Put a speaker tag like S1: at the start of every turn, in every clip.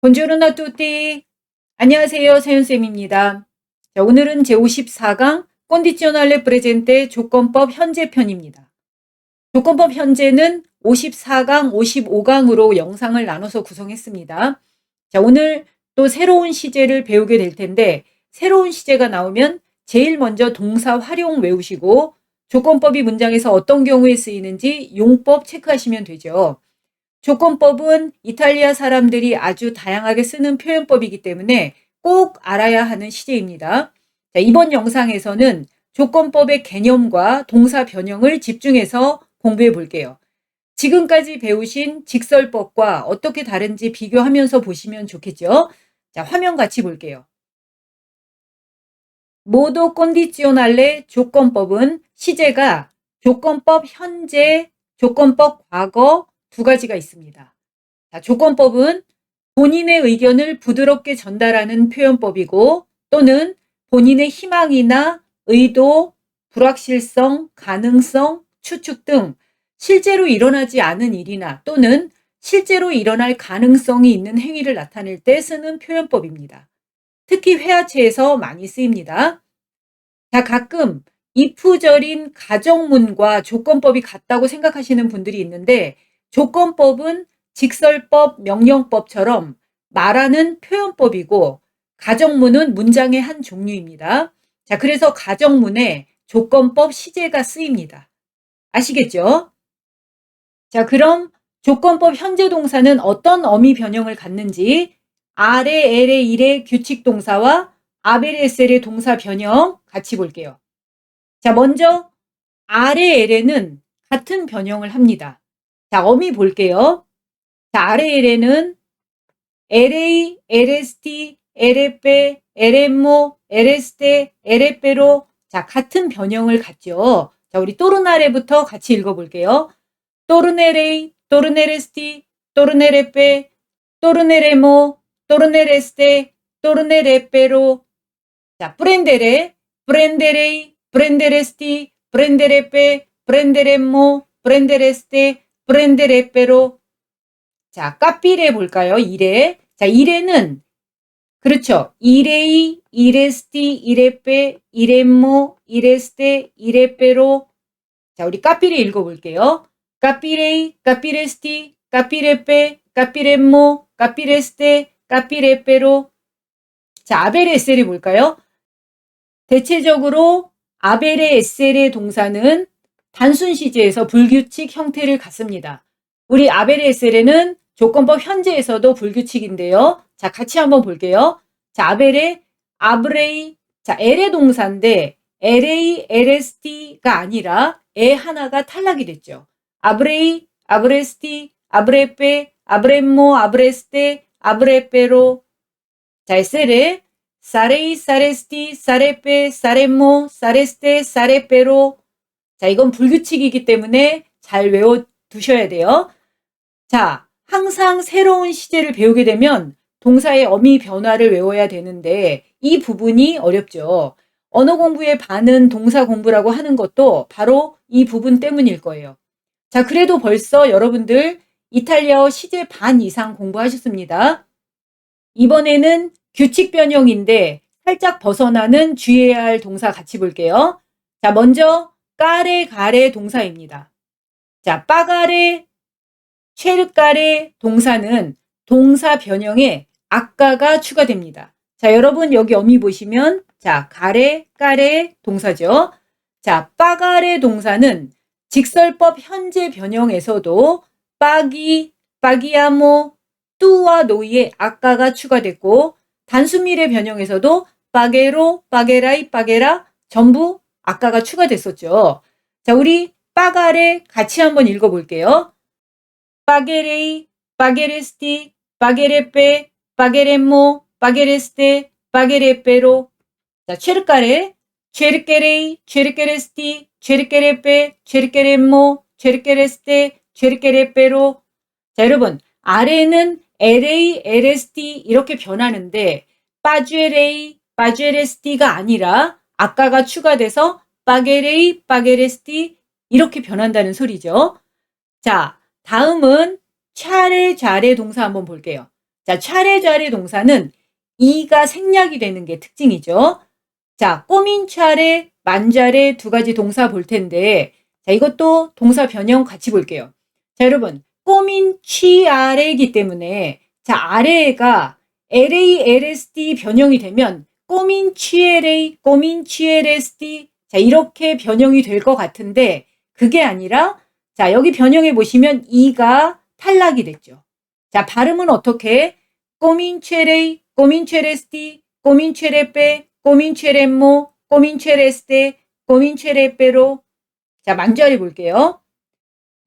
S1: 본조르나 뚜띠. 안녕하세요. 세윤쌤입니다. 자, 오늘은 제54강 콘디셔널레 프레젠테 조건법 현재 편입니다. 조건법 현재는 54강 55강으로 영상을 나눠서 구성했습니다. 자 오늘 또 새로운 시제를 배우게 될 텐데 새로운 시제가 나오면 제일 먼저 동사 활용 외우시고 조건법이 문장에서 어떤 경우에 쓰이는지 용법 체크하시면 되죠. 조건법은 이탈리아 사람들이 아주 다양하게 쓰는 표현법이기 때문에 꼭 알아야 하는 시제입니다. 자, 이번 영상에서는 조건법의 개념과 동사 변형을 집중해서 공부해 볼게요. 지금까지 배우신 직설법과 어떻게 다른지 비교하면서 보시면 좋겠죠? 자, 화면 같이 볼게요. 모도 콘디ці오날레 조건법은 시제가 조건법 현재, 조건법 과거 두 가지가 있습니다. 자, 조건법은 본인의 의견을 부드럽게 전달하는 표현법이고 또는 본인의 희망이나 의도, 불확실성, 가능성, 추측 등 실제로 일어나지 않은 일이나 또는 실제로 일어날 가능성이 있는 행위를 나타낼 때 쓰는 표현법입니다. 특히 회화체에서 많이 쓰입니다. 자, 가끔 이프절인 가정문과 조건법이 같다고 생각하시는 분들이 있는데 조건법은 직설법, 명령법처럼 말하는 표현법이고 가정문은 문장의 한 종류입니다. 자, 그래서 가정문에 조건법 시제가 쓰입니다. 아시겠죠? 자, 그럼 조건법 현재 동사는 어떤 어미 변형을 갖는지 아래, 엘의, 일의 규칙 동사와 아베레셀의 동사 변형 같이 볼게요. 자, 먼저 아래, 엘에는 같은 변형을 합니다. 자, 어미 볼게요. 자, 아래 엘에는 LA, LST, LFE, LMO, LST, LF로 자, 같은 변형을 갖죠. 자, 우리 또르나레부터 같이 읽어볼게요. 또르네레이, 또르네레스티, 또르네레페, 또르네레모, 또르네레스테, 또르네레페로 자, 프렌데레, 프렌데레이, 프렌데레스티, 프렌데레페, 프렌데레모, 프렌데레스테, 프렌데레페로 자, 까삐레 볼까요? 이레. 자, 이레는 그렇죠. 이레이, 이레스티, 이레페, 이레모, 이레스테, 이레페로 자, 우리 까삐레 읽어 볼게요. 까삐레이, 까삐레스티, 까삐레페, 까삐레모, 까삐레스테, 까삐레페로 자, 아벨의 에셀이 볼까요? 대체적으로 아벨의 에셀의 동사는 단순 시제에서 불규칙 형태를 갖습니다. 우리 아벨의 에셀에는 조건법 현재에서도 불규칙인데요. 자, 같이 한번 볼게요. 자, 아벨의 아브레이, 자, 엘의 동사인데 LA, LST가 아니라 에 하나가 탈락이 됐죠. 아브레이, 아브레스티, 아브레페, 아브레모, 아브레스테, 아브레페로 자, 에셀에 사레이, 사레스티, 사레페, 사레모, 사레스테, 사레페로 자, 이건 불규칙이기 때문에 잘 외워 두셔야 돼요. 자, 항상 새로운 시제를 배우게 되면 동사의 어미 변화를 외워야 되는데 이 부분이 어렵죠. 언어 공부의 반은 동사 공부라고 하는 것도 바로 이 부분 때문일 거예요. 자, 그래도 벌써 여러분들 이탈리아어 시제 반 이상 공부하셨습니다. 이번에는 규칙 변형인데 살짝 벗어나는 주의해야 할 동사 같이 볼게요. 자, 먼저 까레 가레 동사입니다. 자, 빠가레, 체르까레 동사는 동사 변형에 아까가 추가됩니다. 자, 여러분 여기 어미 보시면 자, 가레, 까레 동사죠. 자, 빠가레 동사는 직설법 현재 변형에서도 빠기, 빠기야모, 뚜와 노이에 아까가 추가됐고 단수미래 변형에서도 빠게로, 빠게라이, 빠게라 전부 아까가 추가됐었죠. 자, 우리 빠가레 같이 한번 읽어볼게요. 빠게레이, 빠게레스티, 빠게레페, 빠게레모, 빠게레스테, 빠게레페로 자, 체르까레, 체르케레이, 체르케레스티, 체르케레페, 체르케레모, 체르케레스테, 체르케레페로 자, 여러분 아래는 LA, LST 이렇게 변하는데 빠주에레이, 빠주에레스티가 아니라 아까가 추가돼서 빠게레이, 빠게레스티 이렇게 변한다는 소리죠. 자, 다음은 차례, 자례 동사 한번 볼게요. 자, 차례 좌례 동사는 이가 생략이 되는 게 특징이죠. 자, 꼬민 차례, 만자례 두 가지 동사 볼 텐데, 자, 이것도 동사 변형 같이 볼게요. 자, 여러분, 꼬민 취아래이기 때문에, 자, 아래가 LA, LSD 변형이 되면, 꼬민 취LA, 꼬민 취LSD, 자, 이렇게 변형이 될 것 같은데, 그게 아니라, 자, 여기 변형해 보시면, 이가 탈락이 됐죠. 자, 발음은 어떻게? 꼬민체레이, 꼬민체레스티, 꼬민체레페, 꼬민체레모, 꼬민체레스테, 꼬민체레페로. 자, 만주아리 볼게요.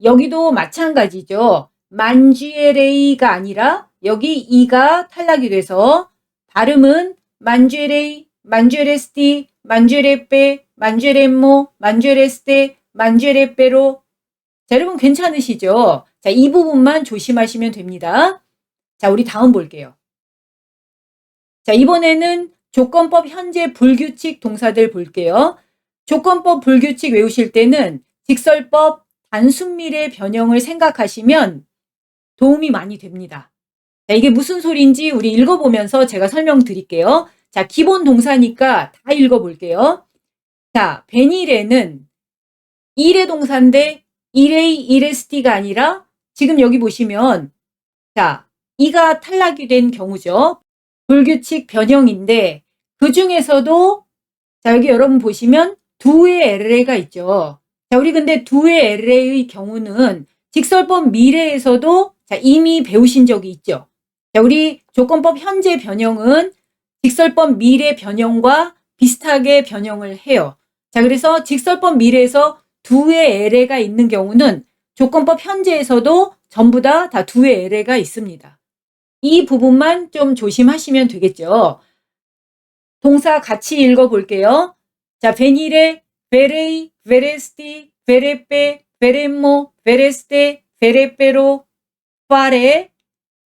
S1: 여기도 마찬가지죠. 만주에레이가 아니라 여기 이가 탈락이 돼서 발음은 만주에레이, 만주에레스티, 만주에레페, 만주에레모, 만주에레스테, 만주에레페로. 자, 여러분 괜찮으시죠? 자, 이 부분만 조심하시면 됩니다. 자, 우리 다음 볼게요. 자, 이번에는 조건법 현재 불규칙 동사들 볼게요. 조건법 불규칙 외우실 때는 직설법 단순 미래 변형을 생각하시면 도움이 많이 됩니다. 자, 이게 무슨 소리인지 우리 읽어보면서 제가 설명드릴게요. 자, 기본 동사니까 다 읽어볼게요. 자, 베닐에는 일의 동사인데 1A, 1ST가 아니라 지금 여기 보시면 자, 이가 탈락이 된 경우죠. 불규칙 변형인데 그 중에서도 자, 여기 여러분 보시면 두의 LA가 있죠. 자, 우리 근데 두의 LA의 경우는 직설법 미래에서도 자, 이미 배우신 적이 있죠. 자, 우리 조건법 현재 변형은 직설법 미래 변형과 비슷하게 변형을 해요. 자, 그래서 직설법 미래에서 두의 LA가 있는 경우는 조건법 현재에서도 전부 다 다 두의 LA가 있습니다. 이 부분만 좀 조심하시면 되겠죠. 동사 같이 읽어 볼게요. 자, 베니레, 베레이, 베레스티, 베레페, 베레모, 베레스테, 베레페로, 파레.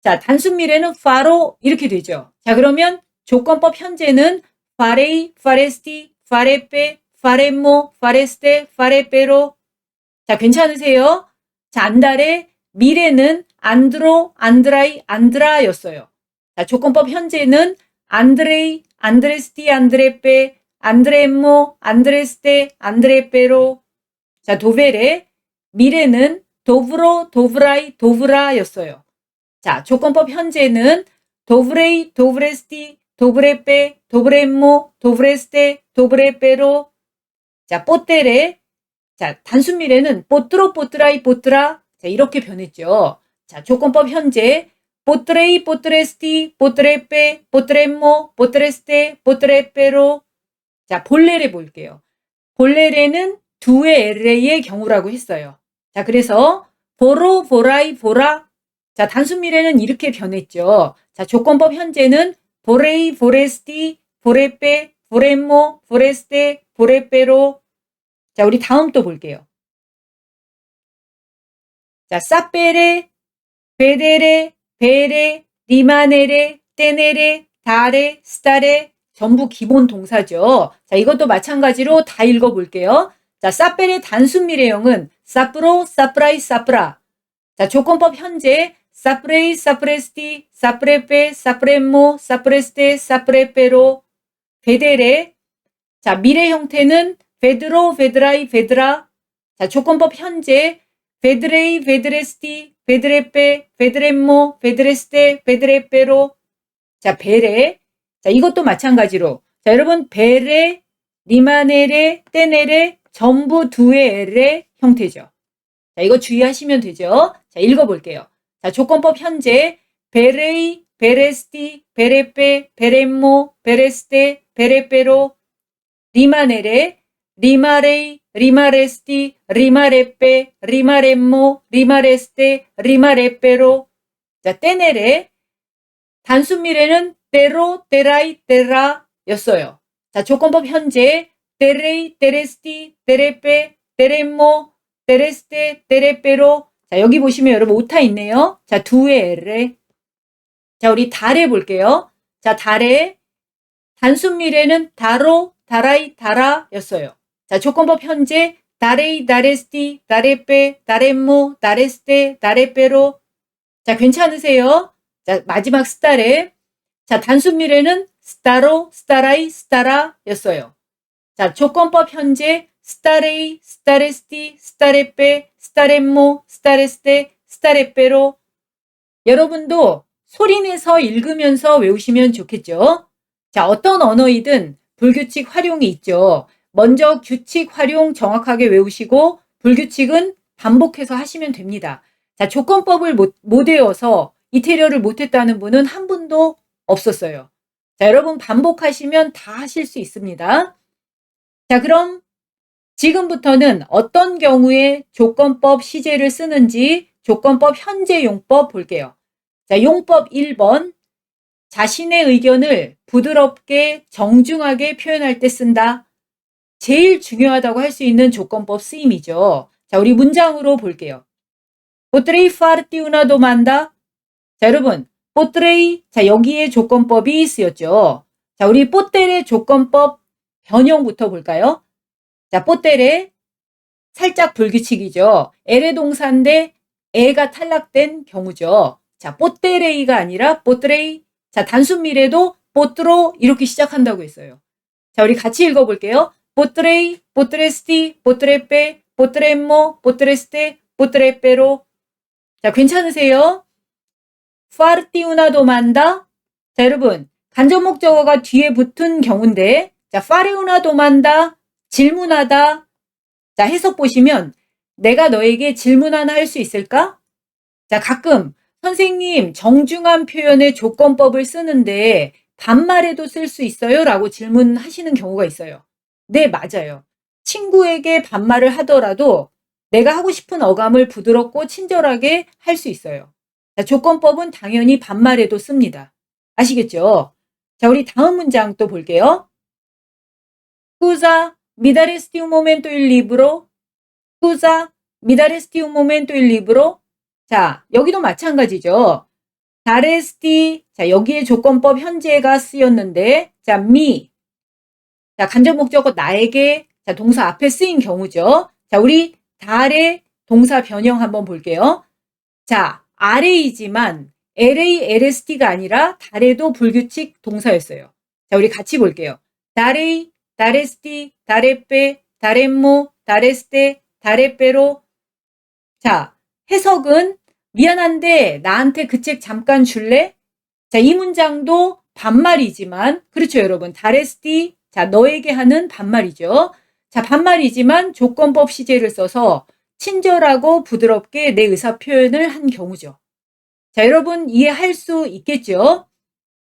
S1: 자, 단순 미래는 파로 이렇게 되죠. 자, 그러면 조건법 현재는 파레이, 파레스티, 파레페, 파레모, 파레스테, 파레페로. 자, 괜찮으세요? 자, 안달의 미래는 안드로, 안드라이, 안드라였어요. 자, 조건법 현재는 안드레이, 안드레스티, 안드레페, 안드레모, 안드레스테, 안드레페로. 자, 도베레 미래는 도브로, 도브라이, 도브라였어요. 자, 조건법 현재는 도브레이, 도브레스티, 도브레페, 도브레모, 도브레스테, 도브레페로. 자, 뽀테레. 자, 단순 미래는 뽀트로, 뽀트라이, 뽀트라. 자, 이렇게 변했죠. 자, 조건법 현재 포트레이, 포트레스티, 포트레페, 포트레모, 포트레스테, 포트레페로. 자, 볼레레 볼게요. 볼레레는 두의 LA의 경우라고 했어요. 자, 그래서 보로, 보라이, 보라. 자, 단순 미래는 이렇게 변했죠. 자, 조건법 현재는 보레이, 보레스티, 보레페, 보레모, 보레스테, 보레페로. 자, 우리 다음 또 볼게요. 자, 사페레, 베데레, 베레, 리마네레, 떼네레, 다레, 스타레 전부 기본 동사죠. 자, 이것도 마찬가지로 다 읽어볼게요. 자, 사페레 단순 미래형은 사프로, 사프라이, 사프라. 자, 조건법 현재 사프레이, 사프레스티, 사프레페, 사프레모, 사프레스테, 사프레페로. 베데레. 자, 미래 형태는 베드로, 베드라이, 베드라. 자, 조건법 현재 베드레이, 베드레스티, 베드레페, 베드레모, 베드레스테, 베드레페로. 자, 베레. 자, 이것도 마찬가지로. 자, 여러분, 베레, 리마네레, 떼네레, 전부 두의 엘의 형태죠. 자, 이거 주의하시면 되죠. 자, 읽어볼게요. 자, 조건법 현재, 베레이, 베레스티, 베레페, 베레모, 베레스테, 베레페로, 리마네레, 리마레이, 리마레스티, 리마레페, 리마레모, 리마레스테, 리마레페로. 자, 떼네레. 단순 미래는 때로, 때라이, 때라였어요. 자, 조건법 현재 때레이, 때레스티, 때레페, 때레모, 때레스테, 때레페로. 자, 여기 보시면 여러분 오타 있네요. 자, 두의 에레. 자, 우리 달에 볼게요. 자, 달에 단순 미래는 다로, 다라이, 다라였어요. 자, 조건법 현재 다레이, 다레스티, 다레페, 다레모, 다레스테, 다레페로. 자, 괜찮으세요? 자, 마지막 스타레. 자, 단순 미래는 스타로, 스타라이, 스타라였어요. 자, 조건법 현재 스타레이, 스타레스티, 스타레페, 스타레모, 스타레스테, 스타레페로 여러분도 소리내서 읽으면서 외우시면 좋겠죠. 자, 어떤 언어이든 불규칙 활용이 있죠. 먼저 규칙 활용 정확하게 외우시고 불규칙은 반복해서 하시면 됩니다. 자, 조건법을 못, 못 외워서 이태리어를 못했다는 분은 한 분도 없었어요. 자, 여러분 반복하시면 다 하실 수 있습니다. 자, 그럼 지금부터는 어떤 경우에 조건법 시제를 쓰는지 조건법 현재 용법 볼게요. 자, 용법 1번. 자신의 의견을 부드럽게 정중하게 표현할 때 쓴다. 제일 중요하다고 할 수 있는 조건법 쓰임이죠. 자, 우리 문장으로 볼게요. Potrei farti una domanda? 자, 여러분, potrei. 자, 여기에 조건법이 쓰였죠. 자, 우리 뽀텔의 조건법 변형부터 볼까요? 자, 뽀텔의 살짝 불규칙이죠. 에레 동사인데 에가 탈락된 경우죠. 자, 뽀테레이가 아니라 뽀트레이. 자, 단순 미래도 뽀트로 이렇게 시작한다고 했어요. 자, 우리 같이 읽어볼게요. 뽀트레이, 뽀트레스티, 뽀트레페, 뽀트레모, 뽀트레스테, 뽀트레페로. 자, 괜찮으세요? una domanda. 자, 여러분, 간접 목적어가 뒤에 붙은 경우인데, 자, una domanda, 질문하다. 자, 해석 보시면, 내가 너에게 질문 하나 할 수 있을까? 자, 가끔, 선생님, 정중한 표현의 조건법을 쓰는데, 반말에도 쓸 수 있어요? 라고 질문하시는 경우가 있어요. 네, 맞아요. 친구에게 반말을 하더라도 내가 하고 싶은 어감을 부드럽고 친절하게 할 수 있어요. 자, 조건법은 당연히 반말에도 씁니다. 아시겠죠? 자, 우리 다음 문장 또 볼게요. Mi daresti un momento il libro? Scusa, mi daresti un momento il libro? 자, 여기도 마찬가지죠. 다레스티, 자, 여기에 조건법 현재가 쓰였는데, 자, mi. 자, 간접 목적어 나에게, 자, 동사 앞에 쓰인 경우죠. 자, 우리 달의 동사 변형 한번 볼게요. 자, RA이지만 LA, LST가 아니라 달에도 불규칙 동사였어요. 자, 우리 같이 볼게요. 달에, 다레스티, 다레페, 다레모, 다레스테, 다레페로. 자, 해석은 미안한데 나한테 그 책 잠깐 줄래? 자, 이 문장도 반말이지만 그렇죠, 여러분. 다레스티, 자, 너에게 하는 반말이죠. 자, 반말이지만 조건법 시제를 써서 친절하고 부드럽게 내 의사 표현을 한 경우죠. 자, 여러분 이해할 수 있겠죠?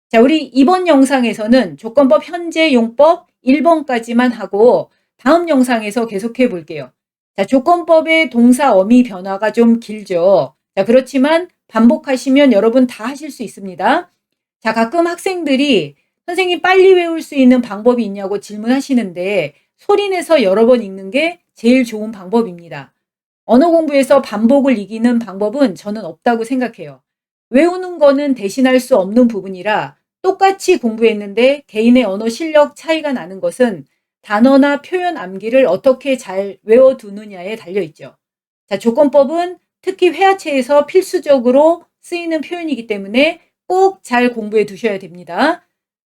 S1: 자, 우리 이번 영상에서는 조건법 현재 용법 1번까지만 하고 다음 영상에서 계속해 볼게요. 자, 조건법의 동사 어미 변화가 좀 길죠. 자, 그렇지만 반복하시면 여러분 다 하실 수 있습니다. 자, 가끔 학생들이 선생님 빨리 외울 수 있는 방법이 있냐고 질문하시는데 소리내서 여러 번 읽는 게 제일 좋은 방법입니다. 언어 공부에서 반복을 이기는 방법은 저는 없다고 생각해요. 외우는 거는 대신할 수 없는 부분이라 똑같이 공부했는데 개인의 언어 실력 차이가 나는 것은 단어나 표현 암기를 어떻게 잘 외워두느냐에 달려있죠. 자, 조건법은 특히 회화체에서 필수적으로 쓰이는 표현이기 때문에 꼭 잘 공부해 두셔야 됩니다.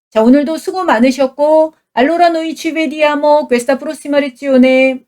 S1: 자, 오늘도 수고 많으셨고, noi ci vediamo questa prossima lezione.